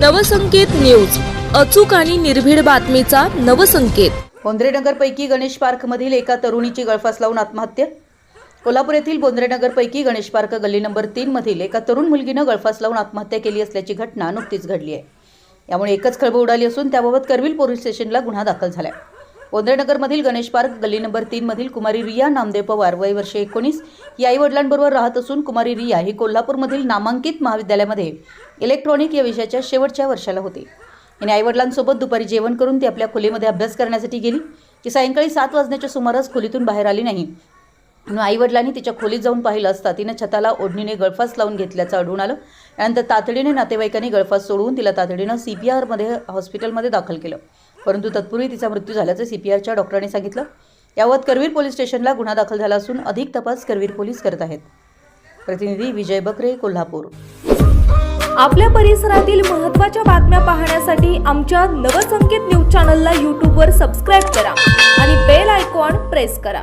Navsanket news. अचूक आणि निर्भीड बातमीचा नवसंकेत. बोंद्रेनगरपैकी गणेश पार्कमधील एका तरुणीची गळफास लावून आत्महत्या. कोल्हापूर येथील बोंद्रेनगरपैकी गणेश पार्क गल्ली नंबर तीन मधील एका तरुण मुलगीनं गळफास लावून आत्महत्या केली असल्याची घटना नुकतीच घडली आहे. यामुळे एकच खळबळ उडाली असून त्याबाबत करवील पोलीस स्टेशनला गुन्हा दाखल झाला आहे बोंद्रेनगरमधील गणेश पार्क गल्ली नंबर तीन मधील कुमारी रिया नामदेव पवार वय वर्ष एकोणीस. या आई वडिलांबरोबर राहत असून कुमारी रिया ही कोल्हापूरमधील नामांकित महाविद्यालयामध्ये इलेक्ट्रॉनिक या विषयाच्या शेवटच्या वर्षाला होती. हिने आईवडिलांसोबत दुपारी जेवण करून ती आपल्या खोलीमध्ये अभ्यास करण्यासाठी गेली की सायंकाळी सात वाजण्याच्या सुमारास खोलीतून बाहेर आली नाही. म्हणून आईवडिलांनी तिच्या खोलीत जाऊन पाहिलं असता तिनं छताला ओढणीने गळफास लावून घेतल्याचं आढळून आलं. यानंतर तातडीने नातेवाईकांनी गळफास सोडवून तिला तातडीनं सी पी आरमध्ये हॉस्पिटलमध्ये दाखल केलं. परंतु तत्पूर्वी तिचा मृत्यू झाल्याचं सी पी आरच्या डॉक्टरांनी सांगितलं. यावत करवीर पोलीस स्टेशनला गुन्हा दाखल झाला असून अधिक तपास करवीर पोलीस करत आहेत. प्रतिनिधी विजय बकरे कोल्हापूर. आपल्या परिसरातील महत्त्वाच्या बातम्या पाहण्यासाठी आमच्या नवसंकेत न्यूज चॅनलला यूट्यूबवर सबस्क्राईब करा आणि बेल आयकॉन प्रेस करा.